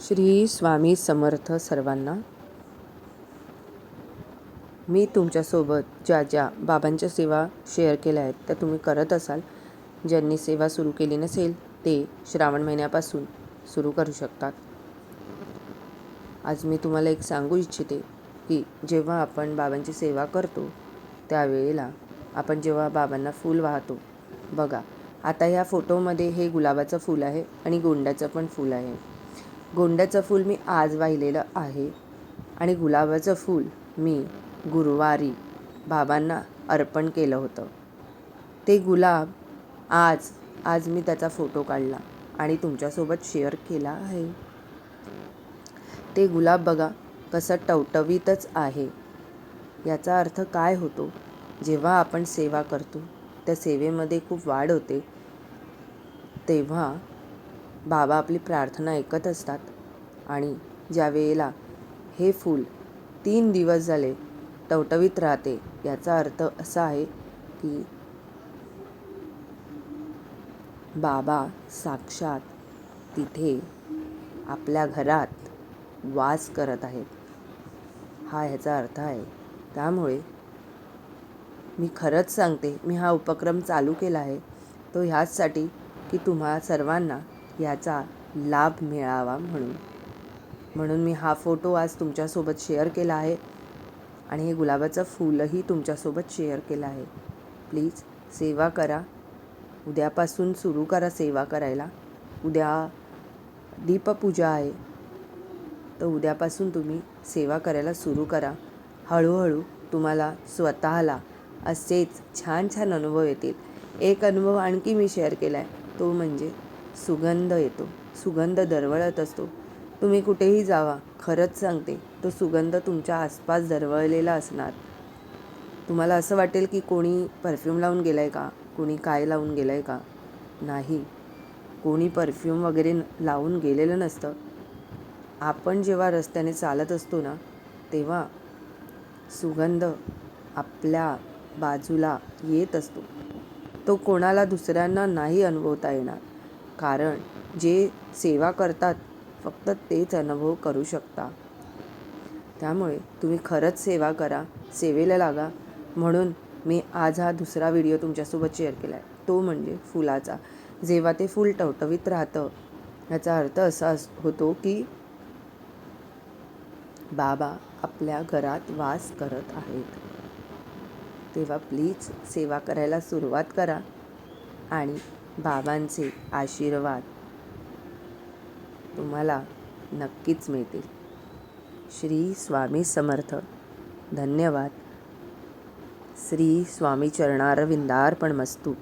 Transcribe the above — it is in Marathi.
श्री स्वामी समर्थ सर्वांना. मी तुमच्यासोबत ज्या ज्या बाबांच्या सेवा शेअर केल्या आहेत त्या तुम्ही करत असाल ज्यांनी सेवा सुरू केली नसेल ते श्रावण महिन्यापासून सुरू करू शकतात. आज मी तुम्हाला एक सांगू इच्छिते की जेव्हा आपण बाबांची सेवा करतो त्यावेळेला आपण जेव्हा बाबांना फूल वाहतो बघा आता ह्या फोटोमध्ये हे गुलाबाचं फूल आहे आणि गोंड्याचं पण फूल आहे. गोंड्याचं फूल मी आज वाहिलेलं आहे आणि गुलाबाचं फूल मी गुरुवारी बाबांना अर्पण केलं होतं. ते गुलाब आज आज मी त्याचा फोटो काढला आणि तुमच्यासोबत शेअर केला आहे. ते गुलाब बघा कसं टवटवीतच आहे. याचा अर्थ काय होतो? जेव्हा आपण सेवा करतो त्या सेवेमध्ये खूप वाढ होते तेव्हा बाबा आपली प्रार्थना ऐकत असतात. आणि ज्या वेळेला हे फूल तीन दिवस झाले टवटवीत राहते याचा अर्थ असा आहे की बाबा साक्षात तिथे आपल्या घरात वास करत आहेत. हा ह्याचा अर्थ आहे. त्यामुळे मी खरंच सांगते मी हा उपक्रम चालू केला आहे. तो ह्याचसाठी की तुम्हा सर्वांना याचा लाभ मिळावा म्हणून. म्हणून मी हा फोटो आज तुमच्यासोबत शेअर केला आहे आणि हे गुलाबाचं फुलंही तुमच्यासोबत शेअर केलं आहे. प्लीज सेवा करा. उद्यापासून सुरू करा सेवा करायला. उद्या दीपपूजा आहे. तर उद्यापासून तुम्ही सेवा करायला सुरू करा. हळूहळू तुम्हाला स्वतःला असेच छान छान अनुभव येतील. एक अनुभव आणखी मी शेअर केला आहे तो म्हणजे सुगंध येतो. सुगंध दरवळत असतो. तुम्ही कुठेही जावा खरंच सांगते तो सुगंध तुमच्या आसपास दरवळलेला असणार. तुम्हाला असं वाटेल की कोणी परफ्यूम लावून गेलं आहे का? कोणी काय लावून गेलं आहे का? नाही. कोणी परफ्यूम वगैरे लावून गेलेलं नसतं. आपण जेव्हा रस्त्याने चालत असतो ना तेव्हा सुगंध आपल्या बाजूला येत असतो. तो कोणाला दुसऱ्यांना नाही अनुभवता येणार. कारण जे सेवा करतात फक्त तेच अनुभव करू शकता. त्यामुळे तुम्ही खरंच सेवा करा सेवेला लागा. म्हणून मी आज हा दुसरा व्हिडिओ तुमच्यासोबत शेअर केला आहे तो म्हणजे फुलाचा. जेव्हा ते फूल टवटवीत राहतं याचा अर्थ असा होतो की बाबा आपल्या घरात वास करत आहेत. तेव्हा प्लीज सेवा करायला सुरुवात करा. आणि बाबांचे आशीर्वाद तुम्हाला नक्कीच मिळतील. श्री स्वामी समर्थ. धन्यवाद. श्री स्वामी चरणारविंदार्पण मस्तू